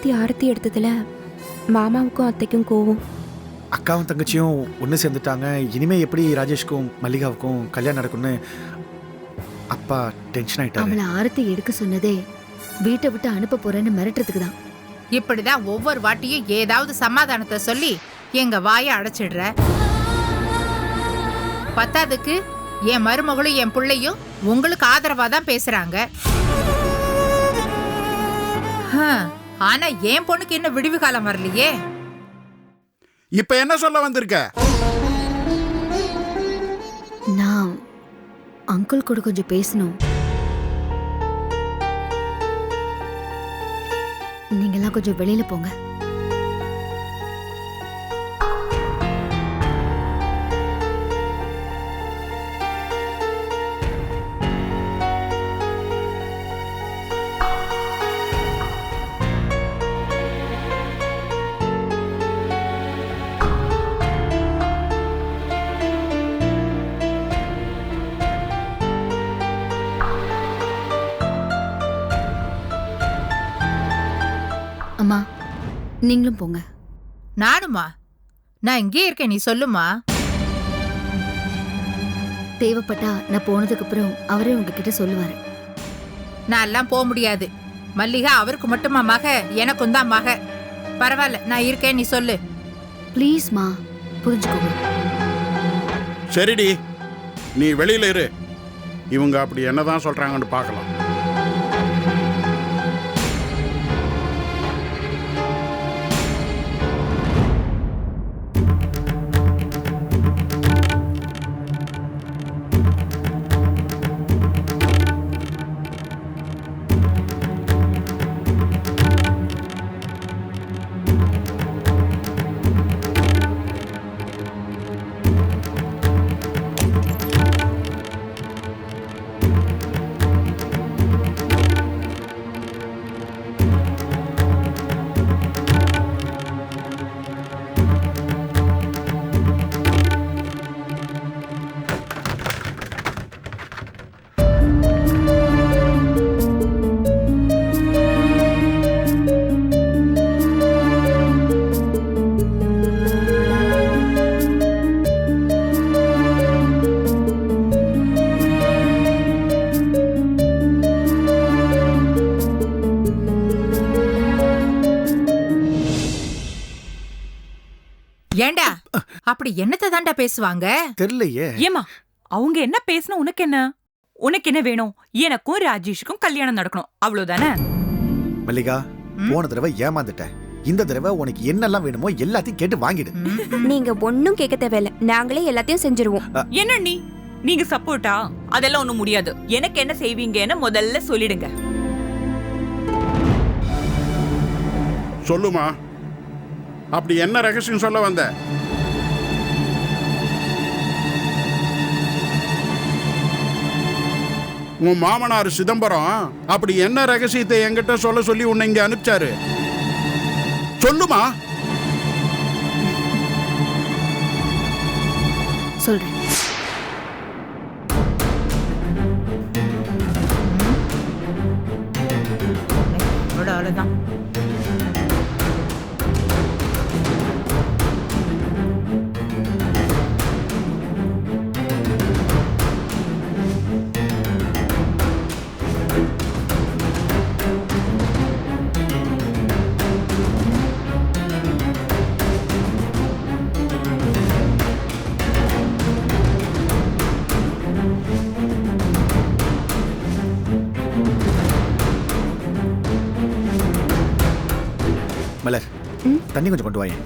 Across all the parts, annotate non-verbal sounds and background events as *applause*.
மாலத்தி ஆரத்தி எடுத்ததுல மாமாவுக்கும் அத்தைக்கும் கோவம். அக்காவும் தங்கச்சியும் ஒன்று சேர்ந்துட்டாங்க. இனிமே எப்படி ராஜேஷ்க்கும் மல்லிகாவுக்கும் கல்யாணம் நடக்கும்னு அப்பா டென்ஷன் ஆயிட்டாரு. அவளை ஆரத்தி எடுக்க சொன்னதே வீட்டை விட்டு அனுப்ப போறேன்னு மிரட்டுறதுக்கு தான். இப்படிதான் ஒவ்வொரு வாட்டியும் ஏதாவது சமாதானத்தை சொல்லி எங்க வாயை அடைச்சிடுற. பத்தாதுக்கு என் மருமகளும் என் பிள்ளையும் உங்களுக்கு ஆதரவா தான் பேசுறாங்க. ஹம், ஆனா என் பொண்ணுக்கு இன்னும் விடிவு காலம் வரலையே. இப்ப என்ன சொல்ல வந்திருக்க? நான் அங்கிள் கூட கொஞ்சம் பேசணும். நீங்கெல்லாம் கொஞ்சம் வெளியில போங்க. நீங்களும் போங்க. நானுமா? நான் இங்கே இருக்கேன் நீ சொல்லுமா? தேவைப்பட்டா நான் போனதுக்கு அப்புறம் அவரே உங்ககிட்ட சொல்லுவாரு. நான் எல்லாம் போக முடியாது. மல்லிகா அவருக்கு மட்டுமா மக? எனக்கும் தான் மக. பரவாயில்ல நான் இருக்கேன் நீ சொல்லு. ப்ளீஸ்மா புரிஞ்சுக்கோங்க. சரிடி. நீ வெளியில இரு. இவங்க அப்படி என்னதான் சொல்றாங்கன்னு பார்க்கலாம். ஏண்டா? அப்படி என்னத்தை தாண்டா பேசுவாங்க? தெரியலையே. ஏமா அவங்க என்ன பேசணும் உனக்கு என்ன? உனக்கு என்ன வேணும்? எனக்கும் ராஜேஷுக்கும் கல்யாணம் நடக்கணும். அவ்வளவுதானே? மல்லிகா? போன தடவை ஏமாந்துட்டேன். இந்த தடவை உனக்கு என்னெல்லாம் வேணுமோ எல்லாத்தையும் கேட்டு வாங்கிடு. நீங்க ஒன்னும் கேட்க தேவையில்ல. நாங்களே எல்லாத்தையும் செஞ்சிருவோம். என்ன நீ? நீங்க சப்போர்ட்டா? அதெல்லாம் ஒண்ணும் முடியாது. எனக்கு என்ன செய்வீங்கன்னு முதல்ல சொல்லிடுங்க. சொல்லுமா. அப்படி என்ன ரகசியம் சொல்ல வந்த? உன் மாமனார் சிதம்பரம் அப்படி என்ன ரகசியத்தை என்கிட்ட சொல்ல சொல்லி உன்னை இங்க அனுப்பிச்சாரு? சொல்லுமா? சொல்றேன். தண்ணி கொஞ்சம் கொண்டு வாயேன்.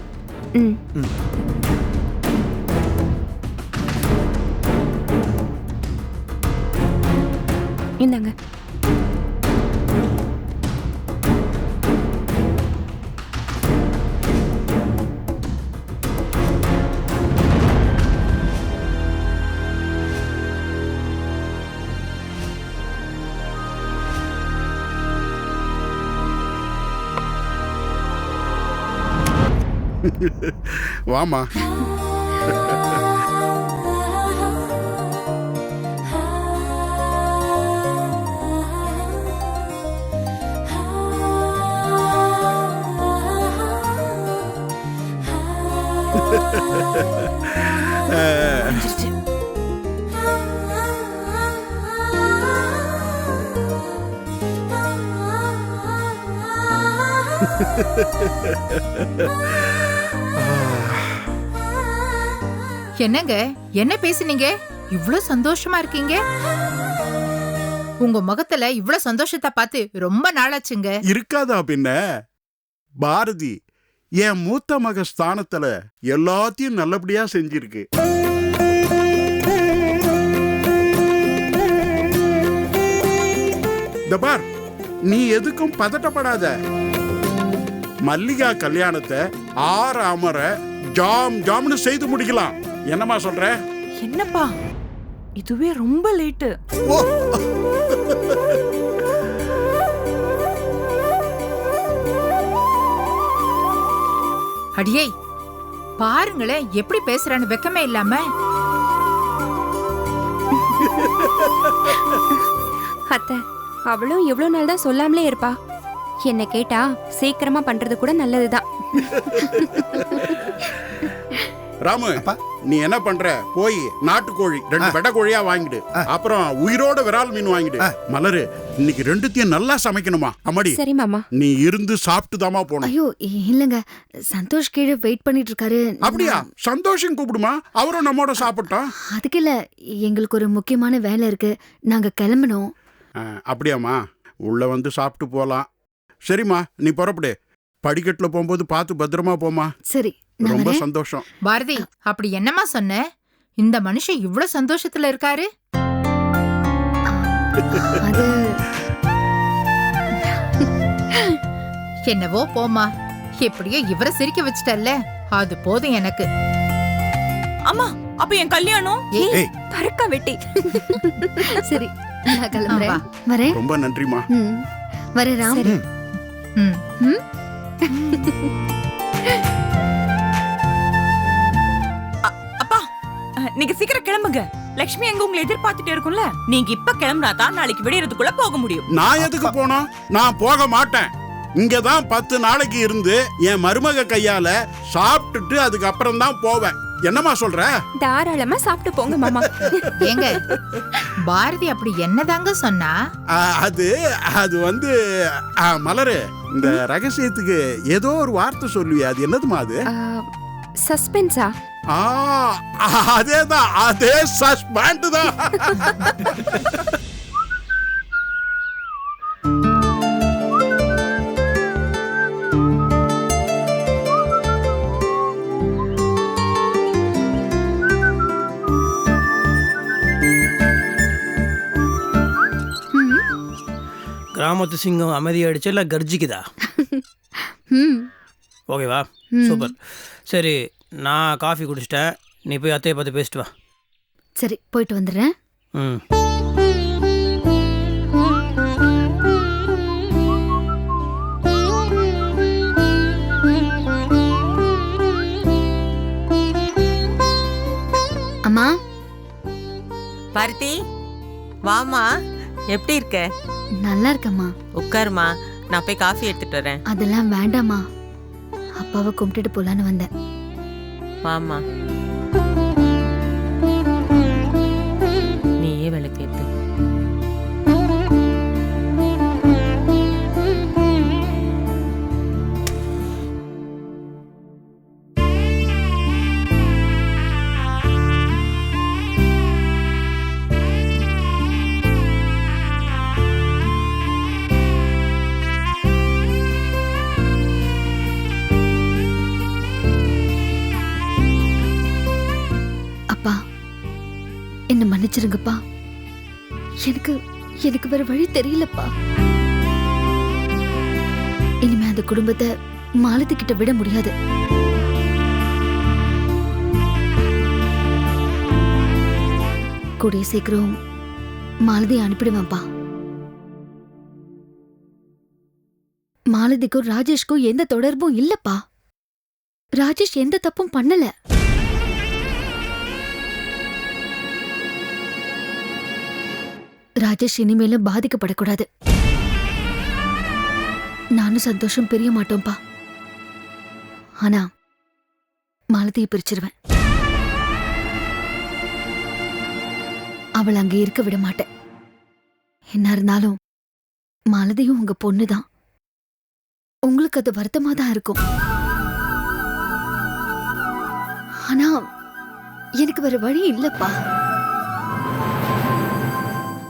ம். இந்தாங்க. வாமா Ha ha ha ha ha! என்னங்க? என்ன பேசுனீங்க? இவ்ளோ சந்தோஷமா இருக்கீங்க? உங்க முகத்துல இவ்ளோ சந்தோஷத்தை பார்த்து ரொம்ப நாளாச்சுங்க. இருக்காதா பின்ன? பாரதி என் மூத்த மக ஸ்தானத்துல எல்லாத்தையும் நல்லபடியா செஞ்சிருக்கு. பார் நீ எதுக்கும் பதட்டப்படாத. மல்லிகா கல்யாணத்தை ஆற அமர ஜாம் ஜாம்னு செய்து முடிக்கலாம். என்னம்மா சொல்ற? என்னப்பா? இதுவே ரொம்ப லேட்டு அடியே பாருங்களேன் எப்படி பேசுறான்னு வெக்கமே இல்லாம. அத்தை அவளும் எவ்வளோ நாள் தான் சொல்லாமலே இருப்பா. என்ன கேட்டா சீக்கிரமா பண்றது கூட நல்லதுதான். ராமு அப்பா. நீ என்ன பண்ற? போய் நாட்டுக்கோழி ரெண்டு வெடை கோழியா வாங்கிடு. அப்புறம் உயிரோட விரால் மீன் வாங்கிடு. மலரு இன்னைக்கு ரெண்டுத்தையும் நல்லா சமைக்கணுமா? அம்மாடி. சரி மாமா. நீ இருந்து சாப்பிட்டு தாமா போகணும். ஐயோ இல்லங்க. சந்தோஷ் கீழே வெயிட் பண்ணிட்டு இருக்காரு அப்படியா சந்தோஷம் கூப்பிடுமா? அவரும் நம்மோட சாப்பிட்டோம் அதுக்கு இல்ல எங்களுக்கு ஒரு முக்கியமான வேலை இருக்கு. நாங்க கிளம்பணும். அப்படியாம்மா. உள்ள வந்து சாப்பிட்டு போலாம். சரிம்மா நீ புறப்படு. படிக்கட்டுல போகும்போது பார்த்து பத்திரமா போமா சரி. ரொம்ப சந்தோஷம். பாரதி அப்படி என்னம்மா சொன்ன? இந்த மனுஷன் இவ்ளோ சந்தோஷத்துல இருக்காரு? அது என்னவோ போமா எப்படியோ இவரை சிரிக்க வச்சிட்டல்ல. அது போதும் எனக்கு. அம்மா அப்ப என் கல்யாணம்? ஏய் பறக்க வெட்டி. சரி நான் கிளம்புறேன். வரேன். ரொம்ப நன்றிம்மா. ம். வரேன் ராம். ம். ம்? நீங்க சீக்கிரம் கிளம்புங்க. லக்ஷ்மி எங்க உங்களை எதிர்பார்த்துட்டே இருக்கும்ல. நீங்க இப்ப கிளம்புனா தான் நாளைக்கு விடியறதுக்குள்ள போக முடியும். நான் எதுக்கு போனோம்? நான் போக மாட்டேன். இங்க தான் பத்து நாளைக்கு இருந்து என் மருமக கையால சாப்பிட்டுட்டு அதுக்கப்புறம் தான் போவேன். என்னம்மா சொல்ற? தாராளமா சாப்பிட்டு போங்க மாமா. *laughs* ஏங்க பாரதி அப்படி என்னதாங்க சொன்னா? அது அது வந்து ஆ, மலரு இந்த ரகசியத்துக்கு ஏதோ ஒரு வார்த்தை சொல்லுவியா அது என்னதுமா அது? சஸ்பென்ஸா? அதேதான் அதே சஸ்பேண்ட் தான். கிராமத்து சிங்கம் அமைதியாயிடுச்சு இல்லை கர்ஜிக்குதா? *laughs* ஓகேவா. சூப்பர். சரி நான் காஃபி குடிச்சிட்டேன். நீ போய் அத்தையை பார்த்து பேசிட்டு வா. சரி போயிட்டு வந்துடுறேன். ம். அம்மா? பாரதி வாமா எப்படி இருக்க? நல்லா இருக்கம்மா. உட்காருமா. நான் போய் காஃபி எடுத்துட்டு வரேன். அதெல்லாம் வேண்டாம்மா. அப்பாவை கும்பிட்டுட்டு போலான்னு வந்தேன். வாமா என்ன மன்னிச்சிருங்கப்பா. எனக்கு எனக்கு வேற வழி தெரியலப்பா. இனிமே அந்த குடும்பத்தை மாலதி கிட்ட விட முடியாது. கூடிய சீக்கிரம் மாலதி அனுப்பிடுவேன்ப்பா. மாலதிக்கும் ராஜேஷ்க்கும் எந்த தொடர்பும் இல்லப்பா. ராஜேஷ் எந்த தப்பும் பண்ணல. ராஜேஷ் இனிமேலும் பாதிக்கப்படக்கூடாது. நானும் சந்தோஷம் பிரிய மாட்டோம்ப்பா. ஆனா மாலதியை பிரிச்சிருவேன். அவள் அங்கே இருக்க விட மாட்டேன். என்ன இருந்தாலும் மாலதியும் உங்க பொண்ணுதான். உங்களுக்கு அது வருத்தமா தான் இருக்கும். ஆனா எனக்கு வேற வழி இல்லப்பா.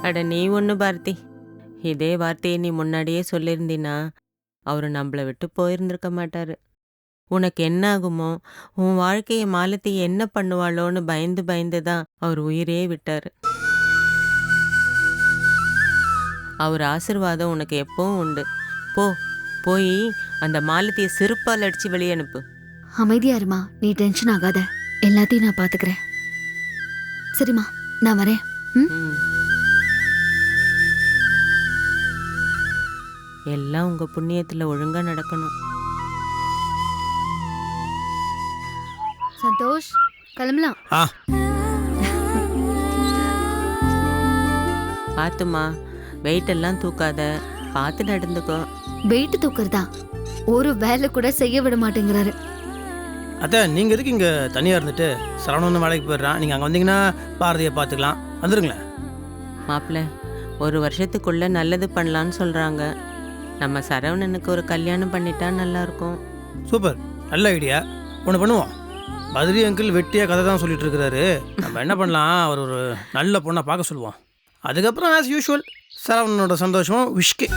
அட நீ ஒன்று பாரதி. இதே வார்த்தையை நீ முன்னாடியே சொல்லியிருந்தீன்னா அவர் நம்மளை விட்டு போயிருந்திருக்க மாட்டாரு. உனக்கு என்ன ஆகுமோ உன் வாழ்க்கையை மாலத்தி என்ன பண்ணுவாளோன்னு பயந்து பயந்து தான் அவர் உயிரே விட்டாரு. அவர் ஆசிர்வாதம் உனக்கு எப்பவும் உண்டு. போ போய் அந்த மாலத்தியை செருப்பால் அடிச்சு வெளியே அனுப்பு. அமைதியா இருமா நீ டென்ஷன் ஆகாத. எல்லாத்தையும் நான் பாத்துக்கிறேன். சரிம்மா நான் வரேன். ம். எல்லாம் உங்க புண்ணியத்துல ஒழுங்கா நடக்கணும். சந்தோஷ் கிளம்பலாம். ஆ. பார்த்துமா வெயிட் எல்லாம் தூக்காத பார்த்து நடந்துக்கோ. வெயிட் தூக்குறதா? ஒரு வேலை கூட செய்ய விட மாட்டேங்கிறாரு. அத்தை நீங்கள் எதுக்கு இங்கே தனியாக இருந்துட்டு? சரவணன் வேலைக்கு போயிடுறான் நீங்கள் அங்கே வந்தீங்கன்னா பாரதியை பார்த்துக்கலாம் வந்துருங்களேன். மாப்பிள்ள ஒரு வருஷத்துக்குள்ள நல்லது பண்ணலான்னு சொல்றாங்க. நம்ம சரவணனுக்கு ஒரு கல்யாணம் பண்ணிட்டா நல்லா இருக்கும் சூப்பர். நல்ல ஐடியா. ஒன்று பண்ணுவோம். பத்ரி அங்கிள் வெட்டியாக கதை தான் சொல்லிட்டு இருக்கிறாரு நம்ம என்ன பண்ணலாம்? அவர் ஒரு நல்ல பொண்ணை பார்க்க சொல்லுவோம் அதுக்கப்புறம் ஆஸ் யூஷுவல் சரவணனோட சந்தோஷம் விஷ்கே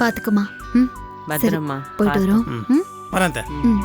பாத்துக்குமா ம். பத்திரமா போயிட்டு. வரோம். வரேன். ம்.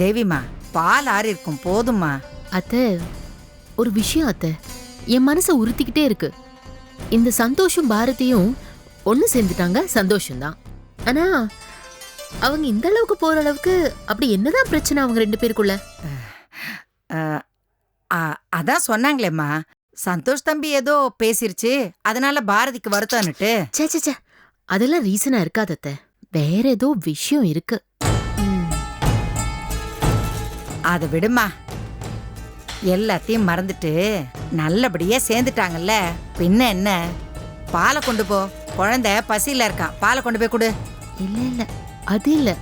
தேவிமா பால் ஆறி இருக்கும் போதுமா? அத்தை ஒரு விஷயம் அத்தை. என் மனசை உறுத்திக்கிட்டே இருக்கு. இந்த சந்தோஷம் பாரதியும் ஒன்று சேர்ந்துட்டாங்க சந்தோஷம்தான். ஆனா அவங்க இந்த அளவுக்கு போற அளவுக்கு அப்படி என்னதான் பிரச்சனை அவங்க ரெண்டு பேருக்குள்ள? அஹ், அ- அதான் சொன்னாங்களேம்மா. சந்தோஷ் தம்பி ஏதோ பேசிருச்சு அதனால பாரதிக்கு வருத்தம்னுட்டு. ச்சே ச்சே ச்சே. அதெல்லாம் ரீசனா இருக்காது அத்தை. வேற ஏதோ விஷயம் இருக்கு. அதை விடுமா. எல்லாத்தையும் மறந்துட்டு நல்லபடியே சேர்ந்துட்டாங்கல்ல. பின்ன என்ன? பாலை கொண்டு போ. குழந்தை பசியில் இருக்கான் பாலை கொண்டு போய் கொடு. இல்லை இல்லை. அது இல்லை.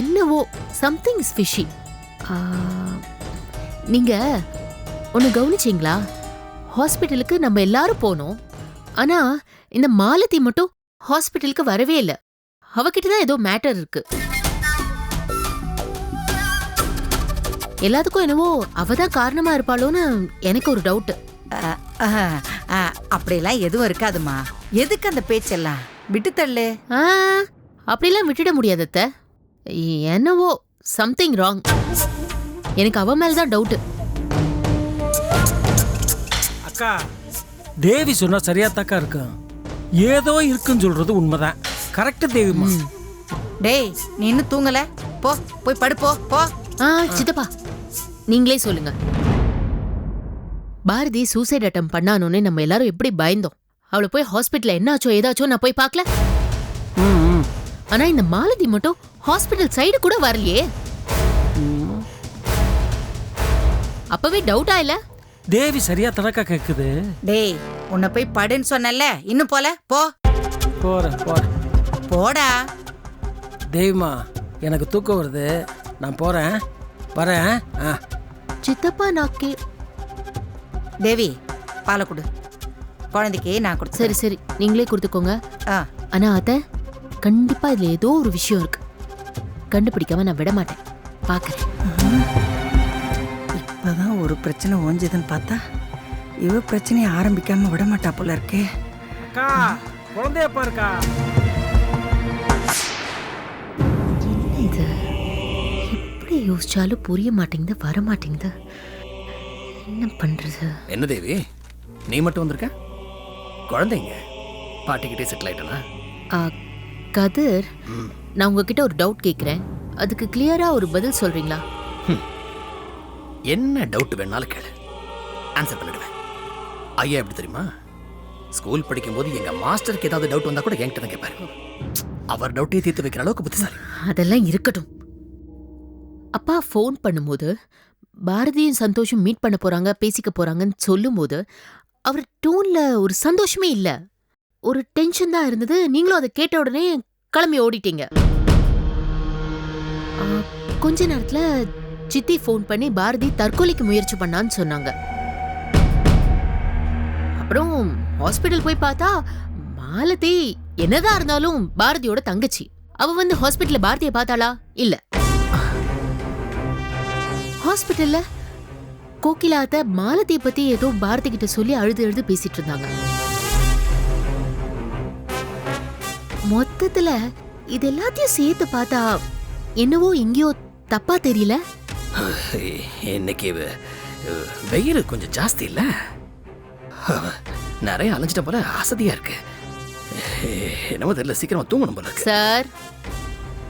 என்னவோ சம்திங் இஸ் ஃபிஷி நீங்கள் ஒன்று கவனிச்சிங்களா? ஹாஸ்பிட்டலுக்கு நம்ம எல்லாரும் போனோம். ஆனால் இந்த மாலதி மட்டும் ஹாஸ்பிட்டலுக்கு வரவே இல்லை. அவகிட்ட தான் ஏதோ மேட்டர் இருக்குது எல்லாத்துக்கும் என்னவோ அவ தான் காரணமா இருப்பாளோன்னு எனக்கு ஒரு டவுட் அப்படிலாம் எதுவும் இருக்காதுமா எதுக்கு அந்த பேச்செல்லாம்? விட்டு தள்ளு. அப்படிலாம் விட்டுட முடியாது அத்தை. என்னவோ சம்திங் ராங் எனக்கு அவ மேல தான் டவுட் அக்கா தேவி சொன்னா சரியா தாக்கா இருக்கும். ஏதோ இருக்குன்னு சொல்றது உண்மைதான். கரெக்ட் தேவிமா டேய் நீ இன்னும் தூங்கல? போ போய் படு போ போ. ஆ சித்தப்பா. நீங்களே சொல்லுங்க. பாரதி சூசைட் அட்டம் பண்ணானோன்னு நம்ம எல்லாரும் எப்படி பயந்தோம். அவளை போய் ஹாஸ்பிட்டல்ல என்ன ஆச்சோ ஏதாச்சோ நான் போய் பார்க்கல. ஆனா இந்த மாலதி மட்டும் ஹாஸ்பிட்டல் சைடு கூட வரலையே. அப்பவே டவுட்டா இல்ல? தேவி சரியா தடக்கா கேக்குது. டேய் உன்னை போய் படுன்னு சொன்னல இன்னும் போல? போ. போறேன் போறேன். போடா. தேவிமா எனக்கு தூக்கம் வருது. நான் போகிறேன் வரேன். ஆ. சித்தப்பா நாக்கே. தேவி பாலை கொடு. குழந்தைக்கு நான் கொடு சரி சரி. நீங்களே கொடுத்துக்கோங்க. ஆ. ஆனா அத்தை கண்டிப்பாக இதில் ஏதோ ஒரு விஷயம் இருக்கு. கண்டுபிடிக்காம நான் விட மாட்டேன் பாக்குறேன். இப்பதான் ஒரு பிரச்சனை ஓஞ்சதுன்னு பார்த்தா இவ பிரச்சனையை ஆரம்பிக்காமல் விட மாட்டா போல இருக்கே. அக்கா குழந்தைய பாருக்கா. இது யோசிச்சாலும் புரிய மாட்டேங்குது வர மாட்டேங்குது. என்ன பண்றது? என்ன தேவி? நீ மட்டும் வந்திருக்க? குழந்தைங்க. பாட்டிக்கிட்டே செட்டில் ஆயிட்டனா கதிர் நான் உங்ககிட்ட ஒரு டவுட் கேட்குறேன் அதுக்கு கிளியரா ஒரு பதில் சொல்றீங்களா? என்ன டவுட் வேணாலும் கேளு. ஆன்சர் பண்ணிடுவேன். ஐயா எப்படி தெரியுமா? ஸ்கூல் படிக்கும்போது எங்க மாஸ்டருக்கு ஏதாவது டவுட் வந்தா கூட என்கிட்ட தான் கேட்பாரு அவர் டவுட்டையே தீர்த்து வைக்கிற அளவுக்கு புத்திசாலி. அதெல்லாம் இருக்கட்டும். அப்பா ஃபோன் பண்ணும்போது பாரதியும் சந்தோஷம் மீட் பண்ண போறாங்க பேசிக்க போறாங்கன்னு சொல்லும்போது அவர் டோன்ல ஒரு சந்தோஷமே இல்ல. ஒரு டென்ஷன் தான் இருந்தது. நீங்களும் அதை கேட்ட உடனே கிளம்பி ஓடிட்டீங்க. கொஞ்ச நேரத்துல சித்தி ஃபோன் பண்ணி பாரதி தற்கொலைக்கு முயற்சி பண்ணான்னு சொன்னாங்க. அப்புறம் ஹாஸ்பிட்டல் போய் பார்த்தா மாலதி என்னதான் இருந்தாலும் பாரதியோட தங்கச்சி. அவ வந்து ஹாஸ்பிட்டல்ல பாரதியை பார்த்தாளா? இல்லை. ஹாஸ்பிட்டல்ல கோகிலாத்த மாலதிய பத்தி ஏதோ பாரதி கிட்ட சொல்லி அழுது அழுது பேசிட்டு இருந்தாங்க. மொத்தத்துல இது எல்லாத்தையும் சேர்த்து பார்த்தா என்னவோ எங்கேயோ தப்பா தெரியல. இன்னைக்கு வெ- வெயில் கொஞ்சம் ஜாஸ்தி இல்ல? நிறைய அலைஞ்சிட்ட போல அசதியா இருக்கு. என்னமோ தெரியல சீக்கிரமா தூங்கணும் போல சார்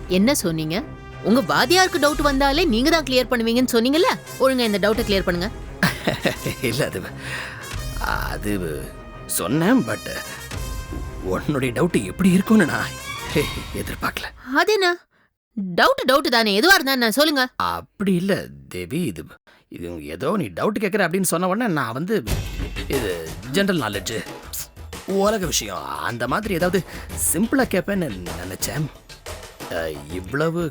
என்ன சொன்னீங்க? உங்க வாதியாருக்கு டவுட் வந்தாலே நீங்க தான் கிளியர் பண்ணுவீங்கன்னு சொன்னீங்கல்ல? ஒழுங்கா இந்த டவுட்டை கிளியர் பண்ணுங்க. *laughs* இல்ல அது அது சொன்னேன் பட் உன்னுடைய டவுட் எப்படி இருக்கும்னு நான் எதிர்பார்க்கல. அது என்ன? டவுட் டவுட் தானே எதுவா இருந்தா என்ன? சொல்லுங்க. அப்படி இல்ல தேவி இது இது ஏதோ நீ டவுட் கேட்குற அப்படின்னு சொன்ன உடனே நான் வந்து இது ஜென்ரல் நாலேஜ் உலக விஷயம் அந்த மாதிரி ஏதாவது சிம்பிளா கேட்பேன்னு நினைச்சேன். இவ்வளவு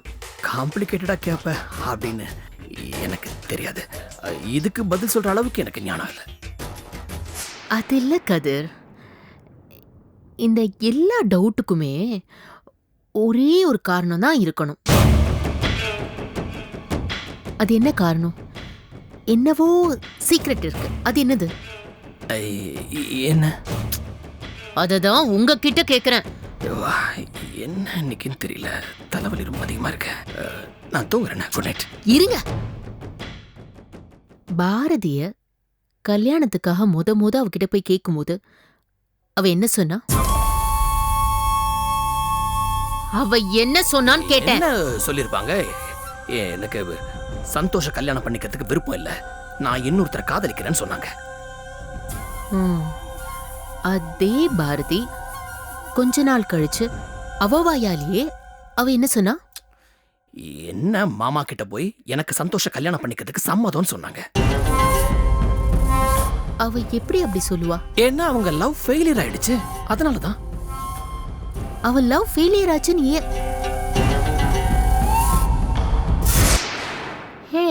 காம்ப்ளிகேட்டடா கேட்ப அப்படின்னு எனக்கு தெரியாது. இதுக்கு பதில் சொல்ற அளவுக்கு எனக்கு ஞானம் இல்லை. அது இல்ல கதிர். இந்த எல்லா டவுட்டுக்குமே ஒரே ஒரு காரணம் தான் இருக்கணும். அது என்ன காரணம்? என்னவோ சீக்ரெட் இருக்கு. அது என்னது? என்ன? அததான் உங்ககிட்ட கேக்குறேன். ஐயோவா, என்ன இன்னைக்குன்னு தெரியல. தலைவலி ரொம்ப அதிகமா இருக்கு. நான் தூங்குறேன் குட் நைட் இருங்க. பாரதிய கல்யாணத்துக்காக முத முத அவகிட்ட போய் கேட்கும்போது அவ என்ன சொன்னா? அவ என்ன சொன்னான்னு கேட்டேன். என்ன சொல்லியிருப்பாங்க? எனக்கு சந்தோஷ கல்யாணம் பண்ணிக்கிறதுக்கு விருப்பம் இல்லை. நான் இன்னொருத்தரை காதலிக்கிறேன்னு சொன்னாங்க. ம். அதே பாரதி கொஞ்ச நாள் கழிச்சு அவ வாயாலேயே அவ என்ன சொன்னா? என்ன மாமா கிட்ட போய் எனக்கு சந்தோஷ கல்யாணம் பண்ணிக்கிறதுக்கு சம்மதம்னு சொன்னாங்க. அவ எப்படி அப்படி சொல்லுவா? ஏன்னா அவங்க லவ் ஃபெயிலியர் ஆயிடுச்சு. அதனால தான் அவ லவ் ஃபெயிலியர் ஆச்சுன்னு ஏன்? ஹே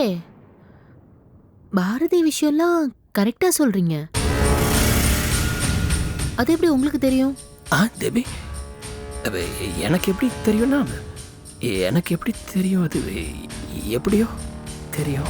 பாரதி விஷயம்லாம் கரெக்டா சொல்றீங்க. அது எப்படி உங்களுக்கு தெரியும்? ஆ தேபி எனக்கு எப்படி தெரியும்னா எனக்கு எப்படி தெரியும் அது? எப்படியோ தெரியும்.